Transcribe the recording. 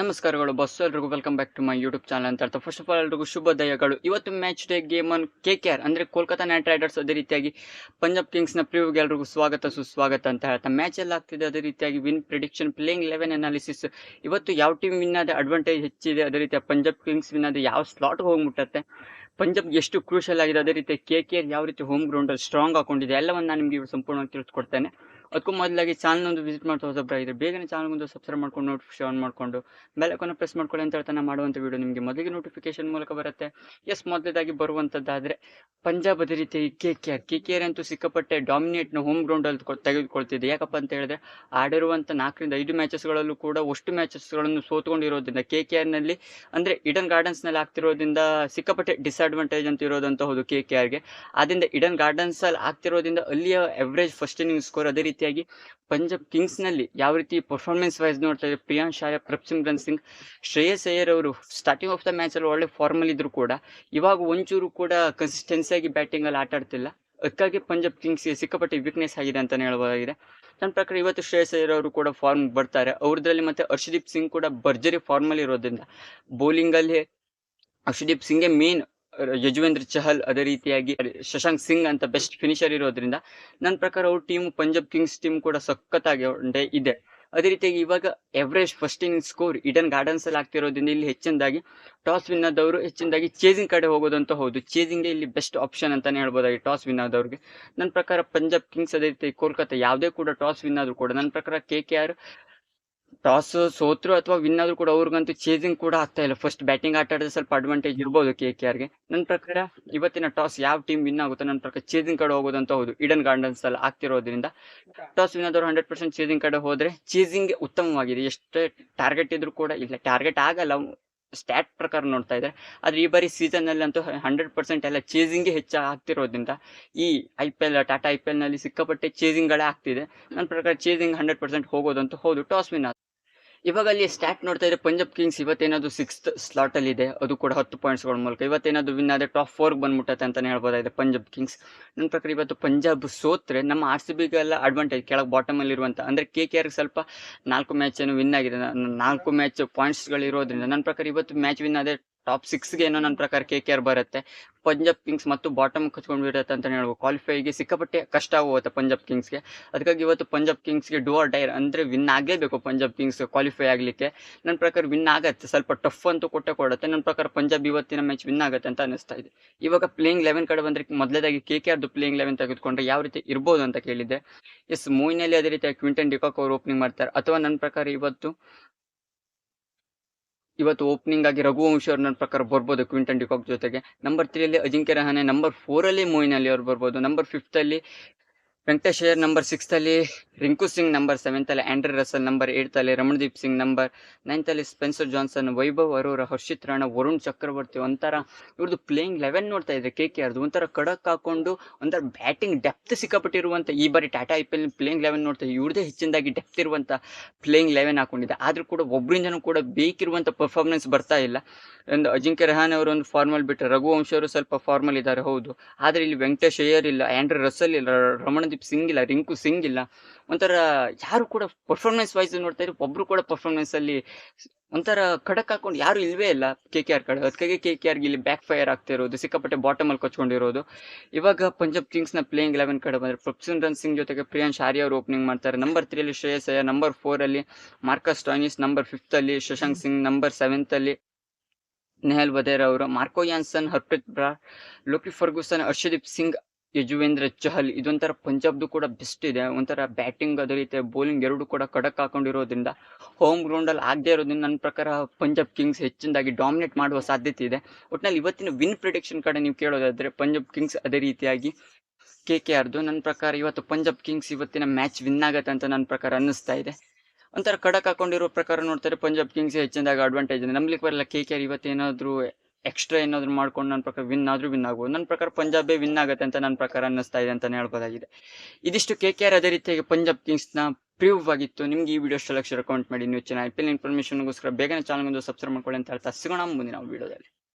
ನಮಸ್ಕಾರಗಳು ಬಸ್ ಎಲ್ರಿಗೂ welcome back to my YouTube channel ಅಂತ ಹೇಳ್ತಾ. ಫಸ್ಟ್ ಆಫ್ ಆಲ್ ಎಲ್ರಿಗೂ ಶುಭೋದಯಗಳು ಇವತ್ತು match day game on K K R ಅಂದರೆ ಕೋಲ್ಕತಾ ನೈಟ್ ರೈಡರ್ಸ್ ಅದೇ ರೀತಿಯಾಗಿ ಪಂಜಾಬ್ ಕಿಂಗ್ಸ್ನ ಪ್ರಿವ್ಗೆ ಎಲ್ರಿಗೂ ಸ್ವಾಗತ, ಸುಸ್ವಾಗತ ಅಂತ ಹೇಳ್ತಾ. ಮ್ಯಾಚ್ ಎಲ್ಲ ಆಗ್ತಿದೆ, ಅದೇ ರೀತಿಯಾಗಿ win prediction playing eleven analysis ಇವತ್ತು ಯಾವ ಟೀಮ್ ವಿನ್ ಆದ ಅಡ್ವಾಂಟೇಜ್ ಹೆಚ್ಚಿದೆ, ಅದೇ ರೀತಿ ಪಂಜಾಬ್ ಕಿಂಗ್ಸ್ ವಿನ್ ಆದ ಯಾವ ಸ್ಲಾಟ್ಗೆ ಹೋಗ್ಬಿಟ್ಟತ್ತೆ? ಪಂಜಾಬ್ ಎಷ್ಟು ಕ್ರೂಷಲ್ ಆಗಿದೆ, ಅದೇ ರೀತಿ ಕೆ ಕೆ ಆರ್ ಯಾವ ರೀತಿ ಹೋಮ್ ಗ್ರೌಂಡಲ್ಲಿ ಸ್ಟ್ರಾಂಗ್ ಹಾಕೊಂಡಿದೆ ಎಲ್ಲವನ್ನು ನಾನು ನಿಮಗೆ ಸಂಪೂರ್ಣವಾಗಿ ತಿಳಿಸ್ಕೊಡ್ತೇನೆ. ಅದಕ್ಕೂ ಮೊದಲಾಗಿ ಚಾನಲ್ ಒಂದು ವಿಸಿಟ್ ಮಾಡ್ತಾ ಇದ್ರೆ ಬೇಗನೆ ಚಾನಲ್ ಒಂದು ಸಬ್ಸ್ಕ್ರೈಬ್ ಮಾಡ್ಕೊಂಡು ನೋಟಿಫಿಕೇಶನ್ ಆನ್ ಮಾಡ್ಕೊಂಡು ಬೆಲ್ಲೈಕನ್ನು ಪ್ರೆಸ್ ಮಾಡ್ಕೊಳ್ಳಿ ಅಂತ ಹೇಳ್ತಾ ನಾನು ಮಾಡುವಂಥ ವಿಡಿಯೋ ನಿಮಗೆ ಮೊದಲಿಗೆ ನೋಟಿಫಿಕೇಶನ್ ಮೂಲಕ ಬರುತ್ತೆ. ಎಸ್ ಮೊದಲದಾಗಿ ಬರುವಂಥದ್ದಾದರೆ ಪಂಜಾಬ್ ಅದೇ ರೀತಿ K K R K K R ಅಂತೂ ಸಿಕ್ಕಾಪಟ್ಟೆ ಡಾಮಿನೇಟ್ನ ಹೋಮ್ ಗ್ರೌಂಡಲ್ಲಿ ತೆಗೆದುಕೊಳ್ತಿದೆ. ಯಾಕಪ್ಪ ಅಂತ ಹೇಳಿದ್ರೆ ಆಡಿರುವಂಥ ನಾಲ್ಕರಿಂದ ಐದು ಮ್ಯಾಚಸ್ಗಳಲ್ಲೂ ಕೂಡ ಅಷ್ಟು ಮ್ಯಾಚಸ್ಗಳನ್ನು ಸೋತ್ಕೊಂಡಿರೋದ್ರಿಂದ ಕೆ ಕೆ ಆರ್ನಲ್ಲಿ ಅಂದರೆ ಇಡನ್ ಗಾರ್ಡನ್ಸ್ನಲ್ಲಿ ಆಗ್ತಿರೋದ್ರಿಂದ ಸಿಕ್ಕಾಪಟ್ಟೆ ಡಿಸ್ಅಡ್ವಾಂಟೇಜ್ ಅಂತ ಇರೋದಂತ ಹೌದು ಕೆ ಕೆ ಆರ್ಗೆ ಆದ್ದರಿಂದ ಇಡನ್ ಗಾರ್ಡನ್ಸಲ್ಲಿ ಆಗ್ತಿರೋದ್ರಿಂದ ಅಲ್ಲಿಯ ಎವರೇಜ್ ಫಸ್ಟ್ ಇನ್ನಿಂಗ್ ಸ್ಕೋರ್ ಅದೇ ರೀತಿಯಾಗಿ ಪಂಜಾಬ್ ಕಿಂಗ್ಸ್ನಲ್ಲಿ ಯಾವ ರೀತಿ ಪರ್ಫಾರ್ಮೆನ್ಸ್ ವೈಸ್ ನೋಡ್ತಾ ಇದ್ದಾರೆ ಪ್ರಿಯಾಂಶ್ ಶಾಯ ಪ್ರಪ್ಸಿಮ್ರನ್ ಸಿಂಗ್, ಶ್ರೇಯಸ್ ಅಯ್ಯರ್ ಅವರು ಸ್ಟಾರ್ಟಿಂಗ್ ಆಫ್ ದ ಮ್ಯಾಚಲ್ಲಿ ಒಳ್ಳೆ ಫಾರ್ಮಲ್ ಇದ್ರು ಕೂಡ, ಇವಾಗ ಒಂಚೂರು ಕೂಡ ಕನ್ಸಿಸ್ಟೆನ್ಸಿಯಾಗಿ ಬ್ಯಾಟಿಂಗಲ್ಲಿ ಆಟ ಆಡ್ತಿಲ್ಲ. ಅದಕ್ಕಾಗಿ ಪಂಜಾಬ್ ಕಿಂಗ್ಸ್ಗೆ ಸಿಕ್ಕಾಪಟ್ಟೆ ವೀಕ್ನೆಸ್ ಆಗಿದೆ ಅಂತಲೇ ಹೇಳ್ಬೋದಾಗಿದೆ ನನ್ನ ಪ್ರಕಾರ ಇವತ್ತು ಶ್ರೇಯಸ್ ಅವರು ಕೂಡ ಫಾರ್ಮ್ ಬರ್ತಾರೆ. ಅವ್ರದ್ರಲ್ಲಿ ಮತ್ತೆ ಹರ್ಷದೀಪ್ ಸಿಂಗ್ ಕೂಡ ಭರ್ಜರಿ ಫಾರ್ಮಲ್ಲಿ ಇರೋದ್ರಿಂದ ಬೌಲಿಂಗ್ ಅಲ್ಲಿ ಹರ್ಷದೀಪ್ ಸಿಂಗೇ ಮೇನ್ ಯಜುವೇಂದ್ರ ಚಹಲ್ ಅದೇ ರೀತಿಯಾಗಿ ಶಶಾಂಕ್ ಸಿಂಗ್ ಅಂತ ಬೆಸ್ಟ್ ಫಿನಿಷರ್ ಇರೋದ್ರಿಂದ ನನ್ನ ಪ್ರಕಾರ ಅವ್ರ ಟೀಮ್ ಪಂಜಾಬ್ ಕಿಂಗ್ಸ್ ಟೀಮ್ ಕೂಡ ಸಖತ್ತಾಗಿ ಇದೆ. ಅದೇ ರೀತಿಯಾಗಿ ಇವಾಗ average first in score Eden Gardens ಅಲ್ಲಿ ಆಗ್ತಿರೋದ್ರಿಂದ ಇಲ್ಲಿ ಹೆಚ್ಚಿನದಾಗಿ ಟಾಸ್ ವಿನ್ ಆದವರು ಹೆಚ್ಚಿನದಾಗಿ ಚೇಸಿಂಗ್ ಕಡೆ ಹೋಗೋದಂತ ಹೌದು. ಚೇಸಿಂಗ್ ಇಲ್ಲಿ ಬೆಸ್ಟ್ ಆಪ್ಷನ್ ಅಂತಾನೆ ಹೇಳ್ಬೋದಾಗಿ ಟಾಸ್ ವಿನ್ ಆದವ್ರಿಗೆ. ನನ್ನ ಪ್ರಕಾರ ಪಂಜಾಬ್ ಕಿಂಗ್ಸ್ ಅದೇ ರೀತಿ ಕೋಲ್ಕತ್ತಾ ಯಾವುದೇ ಕೂಡ ಟಾಸ್ ವಿನ್ ಆದರೂ ಕೂಡ ನನ್ನ ಪ್ರಕಾರ ಕೆ ಕೆ ಆರ್ ಟಾಸ್ ಸೋತ್ರು ಅಥವಾ ವಿನ್ ಆದ್ರೂ ಕೂಡ ಅವ್ರಿಗಂತೂ ಚೇಸಿಂಗ್ ಕೂಡ ಆಗ್ತಾ ಇಲ್ಲ. ಫಸ್ಟ್ ಬ್ಯಾಟಿಂಗ್ ಆಟ ಆಡಿದ್ರೆ ಸ್ವಲ್ಪ ಅಡ್ವಾಂಟೇಜ್ ಇರ್ಬೋದು ಕೆ ಕೆ ಆರ್ಗೆ ನನ್ನ ಪ್ರಕಾರ ಇವತ್ತಿನ ಟಾಸ್ ಯಾವ ಟೀಮ್ ವಿನ್ ಆಗುತ್ತೆ ನನ್ನ ಪ್ರಕಾರ ಚೇಸಿಂಗ್ ಕಡೆ ಹೋಗೋದಂತ ಹೌದು. ಇಡನ್ ಗಾರ್ಡನ್ಸ್ ಅಲ್ಲಿ ಆಗ್ತಿರೋದ್ರಿಂದ. ಟಾಸ್ ವಿನ್ ಆದವರು ಹಂಡ್ರೆಡ್ ಪರ್ಸೆಂಟ್ ಚೇಸಿಂಗ್ ಕಡೆ ಹೋದ್ರೆ ಚೇಸಿಂಗ್ ಉತ್ತಮವಾಗಿದೆ. ಎಷ್ಟೇ ಟಾರ್ಗೆಟ್ ಇದ್ರೂ ಕೂಡ ಇಲ್ಲ. ಟಾರ್ಗೆಟ್ ಆಗಲ್ಲ. ಸ್ಟ್ಯಾಟ್ ಪ್ರಕಾರ ನೋಡ್ತಾ ಇದ್ದಾರೆ ಆದ್ರೆ ಈ ಬಾರಿ ಸೀಸನ್ನಲ್ಲಿ ಅಂತೂ ಹಂಡ್ರೆಡ್ ಪರ್ಸೆಂಟ್ ಎಲ್ಲ ಚೇಸಿಂಗ್ಗೆ ಹೆಚ್ಚು ಆಗ್ತಿರೋದ್ರಿಂದ ಈ I P L Tata I P ಎಲ್ನಲ್ಲಿ ಸಿಕ್ಕಾಪಟ್ಟೆ ಚೇಸಿಂಗ್ಗಳೇ ಆಗ್ತಿದೆ. ನನ್ನ ಪ್ರಕಾರ ಚೇಸಿಂಗ್ ಹಂಡ್ರೆಡ್ ಪರ್ಸೆಂಟ್ ಹೋಗೋದಂತೂ ಹೌದು. ಟಾಸ್ ವಿನ್ ಇವಾಗ ಅಲ್ಲಿ ಸ್ಟ್ಯಾಟ್ ನೋಡ್ತಾ ಇದ್ರೆ ಪಂಜಾಬ್ ಕಿಂಗ್ಸ್ ಇವತ್ತೇನಾದ್ರು ಸಿಕ್ಸ್ತ್ ಸ್ಲಾಟಲ್ಲಿ ಇದೆ, ಅದು ಕೂಡ ಹತ್ತು ಪಾಯಿಂಟ್ಸ್ಗಳ ಮೂಲಕ. ಇವತ್ತೇನಾದ್ರು ವಿನ್ ಆದರೆ ಟಾಪ್ ಫೋರ್ಗೆ ಬಂದ್ಬಿಟ್ಟತ್ತೆ ಅಂತಲೇ ಹೇಳ್ಬೋದಾಗಿದೆ ಪಂಜಾಬ್ ಕಿಂಗ್ಸ್? ನನ್ನ ಪ್ರಕಾರ ಇವತ್ತು ಪಂಜಾಬ್ ಸೋತ್ರೆ ನಮ್ಮ ಆರ್ ಸಿ ಬಿಗೆಲ್ಲ ಅಡ್ವಾಂಟೇಜ್ ಕೆಳಗೆ ಬಾಟಮಲ್ಲಿ ಇರುವಂಥ ಅಂದರೆ ಕೆ ಕೆ ಆರ್ಗೆ ಸ್ವಲ್ಪ ನಾಲ್ಕು ಮ್ಯಾಚ್ ಏನು ವಿನ್ ಆಗಿದೆ. ನಾಲ್ಕು ಮ್ಯಾಚ್ ಪಾಯಿಂಟ್ಸ್ಗಳಿರೋದ್ರಿಂದ ನನ್ನ ಪ್ರಕಾರ ಇವತ್ತು ಮ್ಯಾಚ್ ವಿನ್ ಆದರೆ ಟಾಪ್ ಸಿಕ್ಸ್ಗೆ ಏನೋ ನನ್ನ ಪ್ರಕಾರ ಕೆ ಕೆ ಆರ್ ಬರುತ್ತೆ. ಪಂಜಾಬ್ ಕಿಂಗ್ಸ್ ಮತ್ತು ಬಾಟಮ್ ಕಚ್ಕೊಂಡು ಬಿಡುತ್ತೆ ಅಂತ ಹೇಳ್ಬೋದು ಕ್ವಾಲಿಫೈಗೆ ಸಿಕ್ಕಾಪಟ್ಟೆ ಕಷ್ಟ ಆಗುತ್ತೆ ಪಂಜಾಬ್ ಕಿಂಗ್ಸ್ಗೆ ಅದಕ್ಕಾಗಿ ಇವತ್ತು ಪಂಜಾಬ್ ಕಿಂಗ್ಸ್ಗೆ ಡೂ ಆರ್ ಡೈರ್ ಅಂದರೆ ವಿನ್ ಆಗಲೇಬೇಕು ಪಂಜಾಬ್ ಕಿಂಗ್ಸ್ ಕ್ವಾಲಿಫೈ ಆಗಲಿಕ್ಕೆ. ನನ್ನ ಪ್ರಕಾರ ವಿನ್ ಆಗುತ್ತೆ. ಸ್ವಲ್ಪ ಟಫ್ ಅಂತೂ ಕೊಟ್ಟೆ ಕೊಡುತ್ತೆ. ನನ್ನ ಪ್ರಕಾರ ಪಂಜಾಬ್ ಇವತ್ತಿನ ಮ್ಯಾಚ್ ವಿನ್ ಆಗುತ್ತೆ ಅಂತ ಅನಿಸ್ತಾ ಇದೆ. ಇವಾಗ ಪ್ಲೇಯಿಂಗ್ ಲೆವೆನ್ ಕಡೆ ಬಂದರೆ ಮೊದಲೇದಾಗಿ ಕೆ ಕೆ ಆರ್ದು ಪ್ಲೇಯಿಂಗ್ ಲೆವೆನ್ ತೆಗೆದುಕೊಂಡ್ರೆ ಯಾವ ರೀತಿ ಇರ್ಬೋದು ಅಂತ ಕೇಳಿದ್ದೆ. ಎಸ್ ಮೂವಿನಲ್ಲಿ ಅದೇ ರೀತಿ ಕ್ವಿಂಟನ್ ಡಿಕಾಕ್ ಅವರು ಓಪನಿಂಗ್ ಮಾಡ್ತಾರೆ. ಅಥವಾ ನನ್ನ ಪ್ರಕಾರ ಇವತ್ತು ಇವತ್ತು ಓಪನಿಂಗ್ ಆಗಿ ರಘುವಂಶ ಅವ್ರು ನನ್ನ ಪ್ರಕಾರ ಬರ್ಬೋದು ಕ್ವಿಂಟನ್ ಡಿಕಾಕ್ ಜೊತೆಗೆ. ನಂಬರ್ ತ್ರೀಯಲ್ಲಿ ಅಜಿಂಕ್ಯ ರಹಾನೆ ನಂಬರ್ ಫೋರಲ್ಲಿ ಮೊಯಿನ್ ಅಲಿ ಅವ್ರು ಬರ್ಬೋದು. ನಂಬರ್ ಫಿಫ್ತಲ್ಲಿ ವೆಂಕಟೇಶ್ ಅಯ್ಯರ್ ನಂಬರ್ ಸಿಕ್ಸ್ತಲ್ಲಿ ರಿಂಕು ಸಿಂಗ್ ನಂಬರ್ ಸೆವೆಂತಲ್ಲಿ ಆಂಡ್ರಿ ರಸಲ್ ನಂಬರ್ ಏಯ್ತಲ್ಲಿ ರಮಣದೀಪ್ ಸಿಂಗ್ ನಂಬರ್ ನೈನ್ತಲ್ಲಿ ಸ್ಪೆನ್ಸರ್ ಜಾನ್ಸನ್ ವೈಭವ್ ಅರೋರ, ಹರ್ಷಿತ್ ರಾಣ, ವರುಣ್ ಚಕ್ರವರ್ತಿ ಒಂಥರ ಇವ್ರದ್ದು ಪ್ಲೇಯಿಂಗ್ ಲೆವೆನ್ ನೋಡ್ತಾ ಇದ್ರೆ ಕೆ ಕೆ ಆರ್ದು ಒಂಥರ ಕಡಕ್ ಹಾಕೊಂಡು ಒಂಥರ ಬ್ಯಾಟಿಂಗ್ ಡೆಪ್ತ್ ಸಿಕ್ಕಾಪಟ್ಟಿರುವಂಥ ಈ ಬಾರಿ Tata I P L playing eleven ನೋಡ್ತಾ ಇವ್ರದೇ ಹೆಚ್ಚಿನದಾಗಿ ಡೆಪ್ತ್ ಇರುವಂಥ ಪ್ಲೇಯಿಂಗ್ ಲೆವೆನ್ ಹಾಕೊಂಡಿದೆ. ಆದರೂ ಕೂಡ ಒಬ್ಬರಿಂದನೂ ಕೂಡ ಬೇಕಿರುವಂಥ ಪರ್ಫಾರ್ಮೆನ್ಸ್ ಬರ್ತಾ ಇಲ್ಲ. ಒಂದು ಅಜಿಂಕ್ಯ ರಹಾನ್ ಅವರು ಒಂದು ಫಾರ್ಮಲ್ ಬಿಟ್ಟರೆ ರಘುವಂಶ್ ಅವರು ಸ್ವಲ್ಪ ಫಾರ್ಮಲ್ ಇದ್ದಾರೆ, ಹೌದು. ಆದರೆ ಇಲ್ಲಿ ವೆಂಕಟೇಶ್ ಅಯ್ಯರ್ ಇಲ್ಲ ಆಂಡ್ರಿ ರಸಲ್ ಇಲ್ಲ ರಮಣದೀಪ್ ಸಿಂಗ್ ಇಲ್ಲ ರಿಂಕು ಸಿಂಗ್ ಇಲ್ಲ ಒಂಥರ ಯಾರು ಕೂಡ ಪರ್ಫಾರ್ಮೆನ್ಸ್ ವೈಸ್ ನೋಡ್ತಾ ಇದ್ರು ಒಬ್ರು ಕೂಡ ಪರ್ಫಾರ್ಮೆನ್ಸ್ ಅಲ್ಲಿ ಒಂಥರ ಖಡಕ್ ಹಾಕೊಂಡು ಯಾರು ಇಲ್ವೇ ಇಲ್ಲ ಕೆ ಕೆ ಆರ್ ಕಡೆ. ಅದಕ್ಕಾಗಿ ಕೆ ಕೆ ಆರ್ಗೆ ಇಲ್ಲಿ ಬ್ಯಾಕ್ ಫೈರ್ ಆಗ್ತಿರೋದು ಸಿಕ್ಕಾಪಟ್ಟೆ ಬಾಟಮಲ್ಲಿ ಕಚ್ಕೊಂಡಿರೋದು. ಇವಾಗ ಪಂಜಾಬ್ ಕಿಂಗ್ಸ್ನ ಪ್ಲೇಯಿಂಗ್ ಲೆವೆನ್ ಕಡೆ ಬಂದರೆ ಪ್ರಪ್ಸಿಮ್ರನ್ ಸಿಂಗ್ ಜೊತೆಗೆ ಪ್ರಿಯಾಂಶ್ ಆರ್ಯ ಅವರು ಓಪನಿಂಗ್ ಮಾಡ್ತಾರೆ. ನಂಬರ್ ತ್ರೀಯಲ್ಲಿ ಶ್ರೇಯಸ್ ಅಯ್ಯ ನಂಬರ್ ಫೋರಲ್ಲಿ ಮಾರ್ಕಸ್ ಟಾನಿಸ್ ನಂಬರ್ ಫಿಫ್ತಲ್ಲಿ ಶಶಾಂಕ್ ಸಿಂಗ್ ನಂಬರ್ ಸೆವೆಂತಲ್ಲಿ ನೆಹಲ್ ಬದೇರ್ ಅವರು Marco Jansen Harpreet Brar Lockie Ferguson Arshdeep Singh Yuzvendra Chahal ಇದೊಂಥರ ಪಂಜಾಬ್ದು ಕೂಡ ಬೆಸ್ಟ್ ಇದೆ, ಒಂಥರ ಬ್ಯಾಟಿಂಗ್ ಅದೇ ರೀತಿ ಬೌಲಿಂಗ್ ಎರಡು ಕೂಡ ಕಡಕ್ ಹಾಕೊಂಡಿರೋದ್ರಿಂದ ಹೋಮ್ ಗ್ರೌಂಡಲ್ಲಿ ಆಗದೆ ಇರೋದ್ರಿಂದ ನನ್ನ ಪ್ರಕಾರ ಪಂಜಾಬ್ ಕಿಂಗ್ಸ್ ಹೆಚ್ಚಿನದಾಗಿ ಡಾಮಿನೇಟ್ ಮಾಡುವ ಸಾಧ್ಯತೆ ಇದೆ. ಒಟ್ಟಿನಲ್ಲಿ ಇವತ್ತಿನ ವಿನ್ ಪ್ರಿಡಿಕ್ಷನ್ ಕಡೆ ನೀವು ಕೇಳೋದಾದರೆ ಪಂಜಾಬ್ ಕಿಂಗ್ಸ್ ಅದೇ ರೀತಿಯಾಗಿ ಕೆ ಕೆ ಆರ್ದು ನನ್ನ ಪ್ರಕಾರ ಇವತ್ತು ಪಂಜಾಬ್ ಕಿಂಗ್ಸ್ ಇವತ್ತಿನ ಮ್ಯಾಚ್ ವಿನ್ ಆಗತ್ತೆ ಅಂತ ನನ್ನ ಪ್ರಕಾರ ಅನ್ನಿಸ್ತಾ ಇದೆ. ಒಂಥರ ಕಡಕ್ ಹಾಕೊಂಡಿರೋ ಪ್ರಕಾರ ನೋಡ್ತಾರೆ ಪಂಜಾಬ್ ಕಿಂಗ್ಸ್ ಹೆಚ್ಚಿನದಾಗ ಅಡ್ವಾಂಟೇಜ್ ಇದೆ. ನಂಬಲಿಕ್ಕೆ ಬರಲ್ಲ ಕೆ ಕೆ ಆರ್ ಇವತ್ತೇನಾದರೂ ಎಕ್ಸ್ಟ್ರಾ ಏನಾದರೂ ಮಾಡ್ಕೊಂಡು ನನ್ನ ಪ್ರಕಾರ ವಿನ್ ಆದರೂ ವಿನ್ ಆಗ್ಬೋದು. ನನ್ನ ಪ್ರಕಾರ ಪಂಜಾಬೇ ವಿನ್ ಆಗುತ್ತೆ ಅಂತ ನನ್ನ ಪ್ರಕಾರ ಅನ್ನಿಸ್ತಾ ಇದೆ ಅಂತಲೇ ಹೇಳ್ಬೋದಾಗಿದೆ. ಇದಿಷ್ಟು ಕೆ ಕೆ ಆರ್ ಅದೇ ರೀತಿಯಾಗಿ ಪಂಜಾಬ್ನ ಪ್ರೂವ್ ಆಗಿತ್ತು. ನಿಮ್ಗೆ ಈ ವಿಡಿಯೋ ಇಷ್ಟ ಲಕ್ಷ ಮಾಡಿ. ನೀವು ಚೆನ್ನಾಗಿ ಐ ಪಿ ಎಲ್ ಇನ್ಫಾರ್ಮೇಷನ್ಗೋಸ್ಕರ ಬೇಗನೆ ಚಾನಲ್ ಒಂದು ಸಬ್ಸ್ಕ್ರೈಬ್ ಮಾಡ್ಕೊಳ್ಳಿ ಅಂತ ಹೇಳ್ತಾ ಸಿಗೋಣ ಮುಂದಿನ ವಿಡಿಯೋದಲ್ಲಿ